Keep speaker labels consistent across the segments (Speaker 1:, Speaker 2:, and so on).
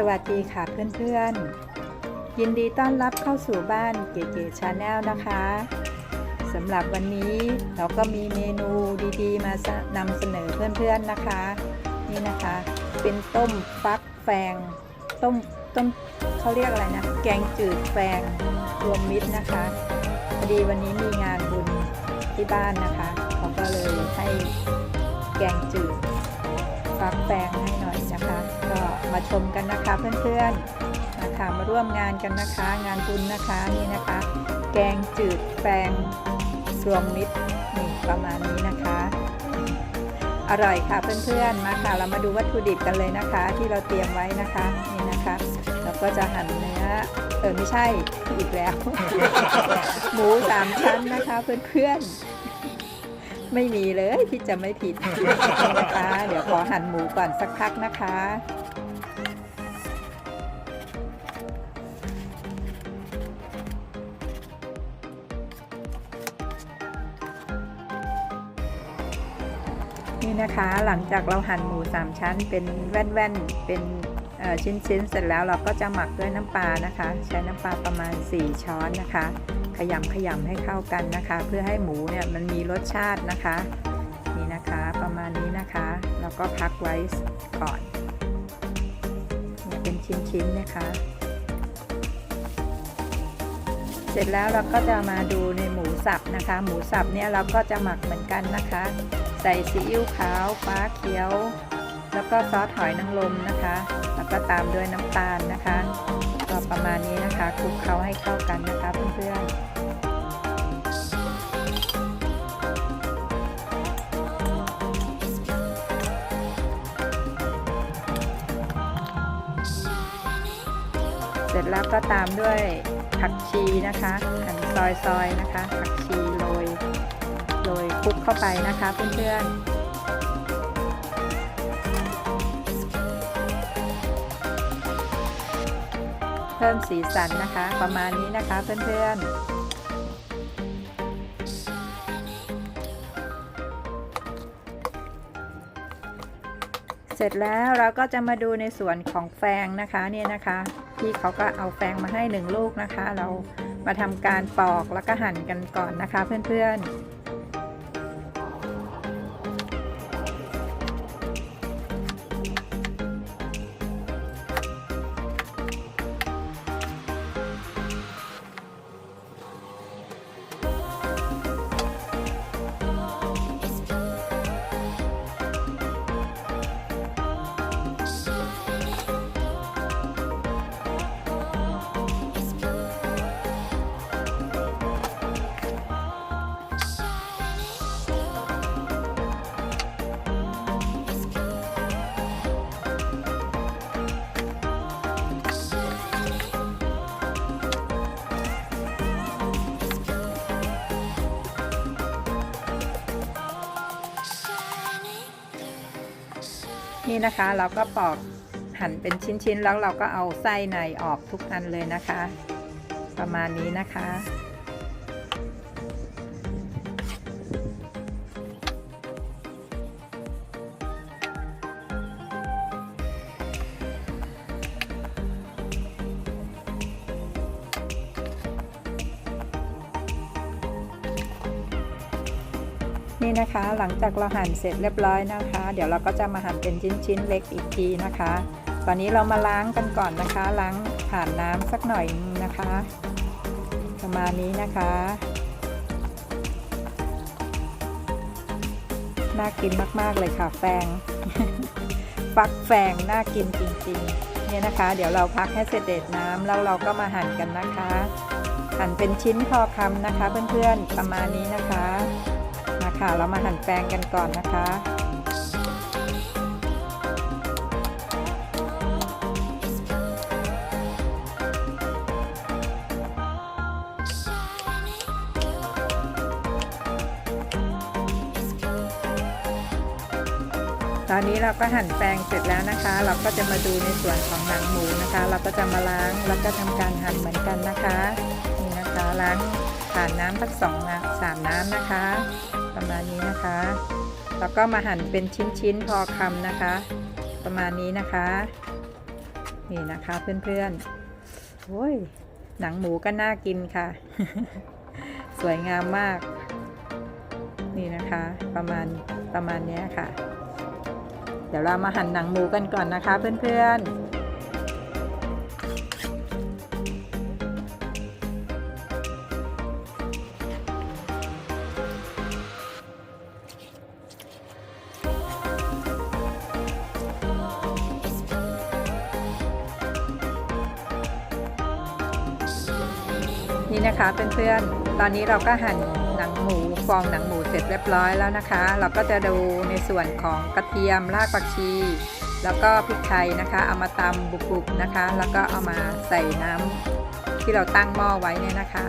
Speaker 1: สวัสดีค่ะเพื่อนๆ ยินดีต้อนรับเข้าสู่บ้านเก๋ๆชาแนลนะคะสำหรับวันนี้เราก็มีเมนูดีๆ มานำเสนอเพื่อนๆนะคะ นี่นะคะ เป็นต้มฟักแฟง ต้มต้มเขาเรียกอะไรนะ แกงจืดแฟงรวมมิตรนะคะพอดีวันนี้มีงานบุญที่บ้านนะคะ เขาก็เลยให้แกงจืด ฟักแฟงให้หน่อยนะคะ ก็มาชมกันนะคะเพื่อนๆนะคะมาร่วมงานกันนะคะ งานบุญนะคะนี่นะคะ แกงจืดแฟงรวมมิตรนี่ประมาณนี้นะคะ อร่อยค่ะเพื่อนๆมาค่ะเรามาดูวัตถุดิบกันเลยนะคะ ที่เราเตรียมไว้นะคะนี่นะคะเราก็จะหั่นเนื้อเออไม่ใช่อีกแล้ว หมูสามชั้นนะคะเพื่อนๆ ไม่มีเลยที่จะไม่ผิดนะคะเดี๋ยวขอหั่นหมูก่อนสักพักนะคะนี่นะคะหลังจากเราหั่นหมูสามชั้นเป็นแว่นๆเป็นชิ้นๆเสร็จแล้วเราก็จะหมักด้วยน้ำปลานะคะ ใช้น้ำปลาประมาณ 4 ช้อนนะคะ ขยำขยำให้เข้ากันนะคะ เพื่อให้หมูเนี่ยมันมีรสชาตินะคะ นี่นะคะประมาณนี้นะคะ แล้วก็พักไว้ก่อนเป็นชิ้นๆนะคะ เสร็จแล้วเราก็จะมาดูในหมูสับนะคะ หมูสับเนี่ยเราก็จะหมักเหมือนกันนะคะ ใส่ซีอิ๊วขาวฟ้าเขียว แล้วก็ซอสหอยนางรมนะคะ แล้วก็ตามด้วยน้ำตาลนะคะ ก็ประมาณนี้นะคะคลุกเคล้าให้เข้ากันนะคะเพื่อนๆเสร็จแล้วก็ตามด้วยผักชีนะคะหั่นซอยๆนะคะ ผักชีโรยโรยคลุกเข้าไปนะคะเพื่อนๆ เพิ่มสีสันนะคะ ประมาณนี้นะคะเพื่อนๆเสร็จแล้วเราก็จะมาดูในส่วนของแฟงนะคะเนี่ยนะคะพี่เขาก็เอาแฟงมาให้หนึ่งลูกนะคะ เรามาทำการปอกแล้วก็หั่นกันก่อนนะคะเพื่อนๆ นี่นะคะเราก็ปอกหั่นเป็นชิ้นๆ แล้วเราก็เอาไส้ในออกทุกอันเลยนะคะ ประมาณนี้นะคะ นี่นะคะ หลังจากเราหั่นเสร็จเรียบร้อยนะคะ เดี๋ยวเราก็จะมาหั่นเป็นชิ้นๆเล็กอีกทีนะคะ ตอนนี้เรามาล้างกันก่อนนะคะ ล้างผ่านน้ำสักหน่อยนะคะ ประมาณนี้นะคะ น่ากินมากๆเลยค่ะแฟงฟักแฟงน่ากินจริงๆ เนี่ยนะคะ เดี๋ยวเราพักให้เสด็จน้ำแล้วเราก็มาหั่นกันนะคะ หั่นเป็นชิ้นพอคำนะคะ เพื่อนๆประมาณนี้นะคะ ค่ะ เรามาหั่นแปลงกันก่อนนะคะตอนนี้เราก็หั่นแปลงเสร็จแล้วนะคะ เราก็จะมาดูในส่วนของหนังหมูนะคะ เราก็จะมาล้างแล้วก็ทำการหั่นเหมือนกันนะคะนี่นะคะล้างผ่านน้ำสักสองน้ำสามน้ำนะคะ ประมาณนี้นะคะ แล้วก็มาหั่นเป็นชิ้นๆพอคำนะคะ ประมาณนี้นะคะ นี่นะคะเพื่อนๆโอ้ยหนังหมูก็น่ากินค่ะ สวยงามมาก นี่นะคะ ประมาณประมาณนี้ค่ะ เดี๋ยวเรามาหั่นหนังหมูกันก่อนนะคะ เพื่อนๆ นี่นะคะเพื่อนๆ ตอนนี้เราก็หั่นหนังหมูฟองหนังหมูเสร็จเรียบร้อยแล้วนะคะ เราก็จะดูในส่วนของกระเทียมรากผักชี แล้วก็พริกไทยนะคะ เอามาตำบุบๆนะคะ แล้วก็เอามาใส่น้ำที่เราตั้งหม้อไว้เนี่ยนะคะ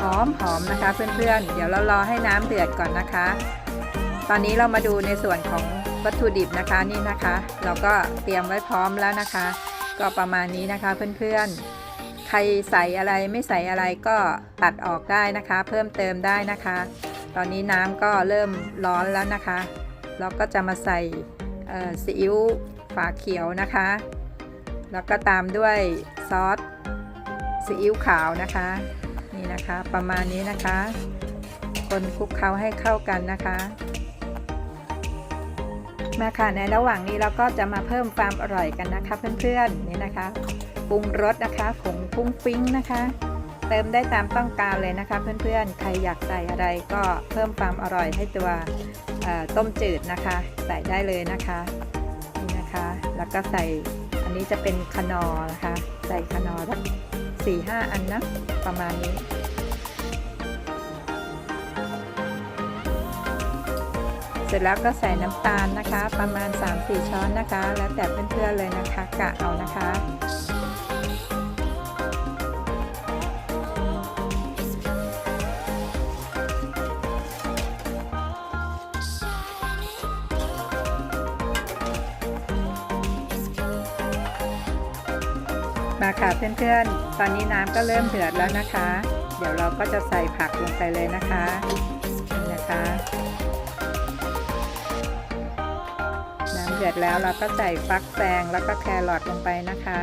Speaker 1: หอมหอมนะคะเพื่อนๆ เดี๋ยวเรารอให้น้ำเดือดก่อนนะคะ ตอนนี้เรามาดูในส่วนของวัตถุดิบนะคะนี่นะคะ เราก็เตรียมไว้พร้อมแล้วนะคะ ก็ประมาณนี้นะคะเพื่อนๆ ครใส่อะไรไม่ใส่อะไรก็ตัดออกได้นะคะ เพิ่มเติมได้นะคะ ตอนนี้น้ำก็เริ่มร้อนแล้วนะคะ เราก็จะมาใส่ซีอิ๊วฝาเขียวนะคะ แล้วก็ตามด้วยซอสซีอิ๊วขาวนะคะ นี่นะคะประมาณนี้นะคะ คนคลุกเคล้าให้เข้ากันนะคะมาค่ะในระหว่างนี้เราก็จะมาเพิ่มความอร่อยกันนะคะเพื่อนๆนี่นะคะ ปรุงรสนะคะผงฟุ้งฟิ้งนะคะ เติมได้ตามต้องการเลยนะคะ เพื่อนๆ ใครอยากใส่อะไรก็เพิ่มความอร่อยให้ตัวต้มจืดนะคะ ใส่ได้เลยนะคะนี่นะคะ แล้วก็ใส่อันนี้จะเป็นคนอนะคะ ใส่คนอสักสี่ห้าอันนะประมาณนี้เสร็จแล้วก็ใส่น้ำตาลนะคะ ประมาณ 3-4 ช้อนนะคะ แล้วแต่เพื่อนๆเลยนะคะกะเอานะคะ มาค่ะเพื่อนๆ ตอนนี้น้ำก็เริ่มเดือดแล้วนะคะ เดี๋ยวเราก็จะใส่ผักลงไปเลยนะคะนี่นะคะ น้ำเดือดแล้วเราก็ใส่ฟักแฟงแล้วก็แครอทลงไปนะคะ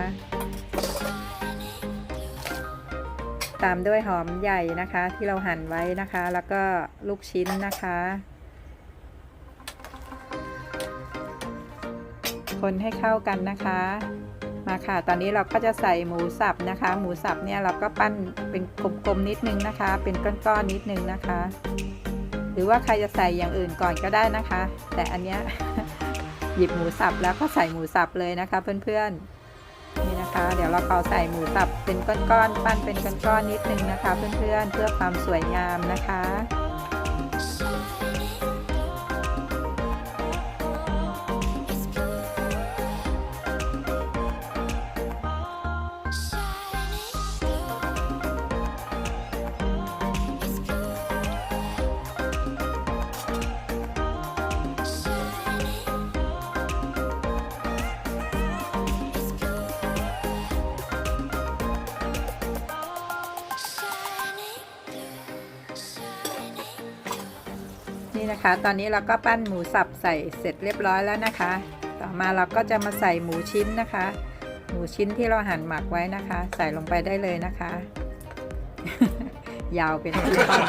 Speaker 1: ตามด้วยหอมใหญ่นะคะที่เราหั่นไว้นะคะ แล้วก็ลูกชิ้นนะคะคนให้เข้ากันนะคะ มาค่ะ ตอนนี้เราก็จะใส่หมูสับนะคะ หมูสับเนี่ยเราก็ปั้นเป็นกลมๆนิดนึงนะคะ เป็นก้อนๆนิดนึงนะคะ หรือว่าใครจะใส่อย่างอื่นก่อนก็ได้นะคะ แต่อันเนี้ยหยิบหมูสับแล้วก็ใส่หมูสับเลยนะคะ เพื่อนๆนี่นะคะ เดี๋ยวเราขอาใส่หมูสับเป็นก้อนๆปั้นเป็นก้อนๆนิดนึงนะคะ เพื่อนๆเพื่อความสวยงามนะคะ นี่นะคะ ตอนนี้เราก็ปั้นหมูสับใส่เสร็จเรียบร้อยแล้วนะคะ ต่อมาเราก็จะมาใส่หมูชิ้นนะคะ หมูชิ้นที่เราหั่นหมักไว้นะคะ ใส่ลงไปได้เลยนะคะ ยาวเป็นที่ต้อง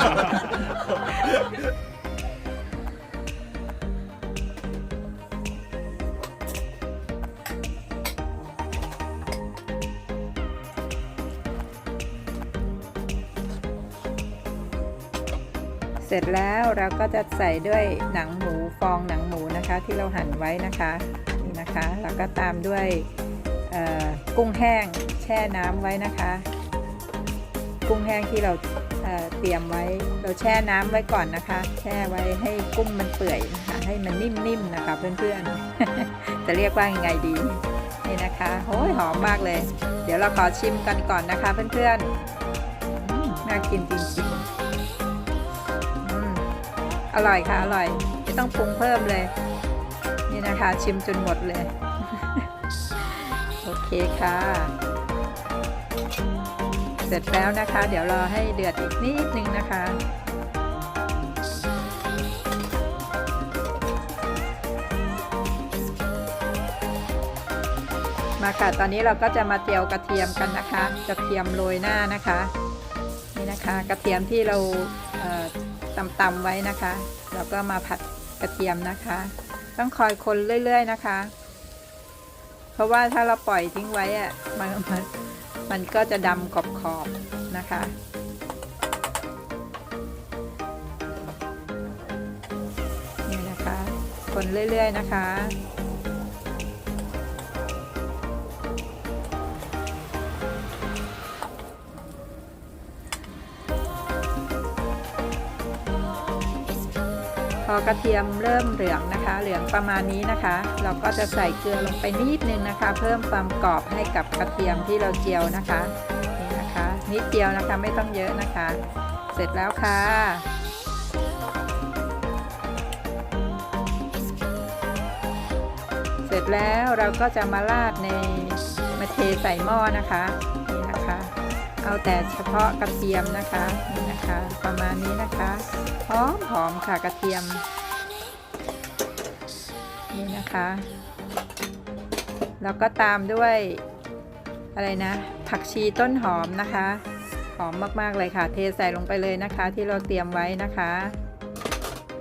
Speaker 1: เสร็จแล้วเราก็จะใส่ด้วยหนังหมูฟองหนังหมูนะคะ ที่เราหั่นไว้นะคะนี่นะคะแล้วก็ตามด้วยกุ้งแห้งแช่น้ำไว้นะคะ กุ้งแห้งที่เราเเตรียมไว้เราแช่น้ำไว้ก่อนนะคะ แช่ไว้ให้กุ้งมันเปื่อยนะคะให้มันนิ่มๆนะคะเพื่อนๆ จะเรียกว่ายังไงดีนี่นะคะโอ้ยหอมมากเลย เดี๋ยวเราขอชิมกันก่อนนะคะเพื่อนๆน่ากินจริงๆ อร่อยค่ะ อร่อย ไม่ต้องปรุงเพิ่มเลย นี่นะคะ ชิมจนหมดเลย โอเคค่ะ เสร็จแล้วนะคะ เดี๋ยวรอให้เดือดอีกนิดนึงนะคะมาค่ะ ตอนนี้เราก็จะมาเจียวกระเทียมกันนะคะ กระเทียมโรยหน้านะคะ นี่นะคะ กระเทียมที่เราเตำๆไว้นะคะ แล้วก็มาผัดกระเทียมนะคะ ต้องคอยคนเรื่อยๆนะคะ เพราะว่าถ้าเราปล่อยทิ้งไว้อะมันมันมันก็จะดำขอบๆนะคะ นี่นะคะ คนเรื่อยๆนะคะ พอกระเทียมเริ่มเหลืองนะคะ เหลืองประมาณนี้นะคะ เราก็จะใส่เกลือลงไปนิดนึงนะคะ เพิ่มความกรอบให้กับกระเทียมที่เราเจียวนะคะนี่นะคะ นิดเดียวนะคะไม่ต้องเยอะนะคะ เสร็จแล้วค่ะเสร็จแล้วเราก็จะมาราดในมาเทใส่หม้อนะคะนี่นะคะ เอาแต่เฉพาะกระเทียมนะคะนี่นะคะ ประมาณนี้นะคะหอมหอมค่ะกระเทียม นี่นะคะ แล้วก็ตามด้วยอะไรนะ ผักชีต้นหอมนะคะ หอมมากๆเลยค่ะ เทใส่ลงไปเลยนะคะ ที่เราเตรียมไว้นะคะ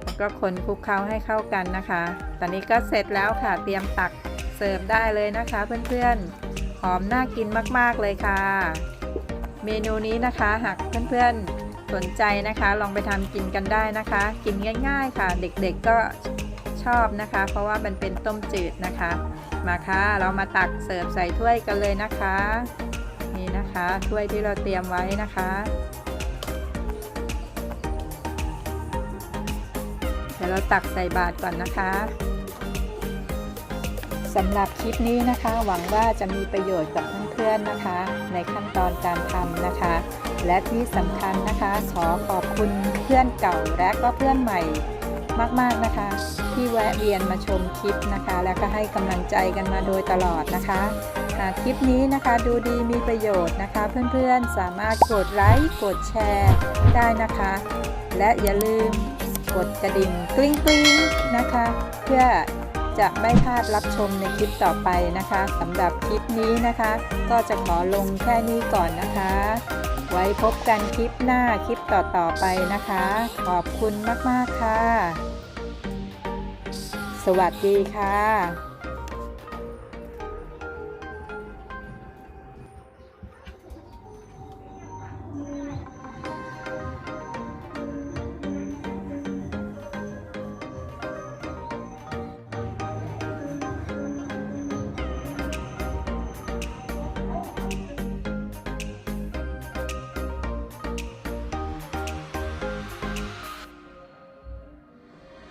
Speaker 1: แล้วก็คนคลุกเคล้าให้เข้ากันนะคะ ตอนนี้ก็เสร็จแล้วค่ะ เตรียมตักเสิร์ฟได้เลยนะคะ เพื่อนๆ หอมน่ากินมากๆเลยค่ะ เมนูนี้นะคะหากเพื่อนๆสนใจนะคะ ลองไปทำกินกันได้นะคะ กินง่าย ๆ ค่ะ เด็กๆก็ชอบนะคะ เพราะว่ามันเป็นต้มจืดนะคะ มาค่ะเรามาตักเสิร์ฟใส่ถ้วยกันเลยนะคะ นี่นะคะถ้วยที่เราเตรียมไว้นะคะเดี๋ยวเราตักใส่บาตรก่อนนะคะสำหรับคลิปนี้นะคะ หวังว่าจะมีประโยชน์กับ พื่อนๆนะคะ ในขั้นตอนการทำนะคะ และที่สำคัญนะคะ ขอขอบคุณเพื่อนเก่าและก็เพื่อนใหม่มากๆนะคะ ที่แวะเวียนมาชมคลิปนะคะ แล้วก็ให้กำลังใจกันมาโดยตลอดนะคะหากคลิปนี้นะคะดูดีมีประโยชน์นะคะ เพื่อนๆสามารถกดไลค์กดแชร์ได้นะคะ และอย่าลืมกดกระดิ่งกริ๊งกริ๊งนะคะ เพื่อ จะไม่พลาดรับชมในคลิปต่อไปนะคะสำหรับคลิปนี้นะคะ ก็จะขอลงแค่นี้ก่อนนะคะ ไว้พบกันคลิปหน้าคลิปต่อๆไปนะคะ ขอบคุณมากๆค่ะ สวัสดีค่ะ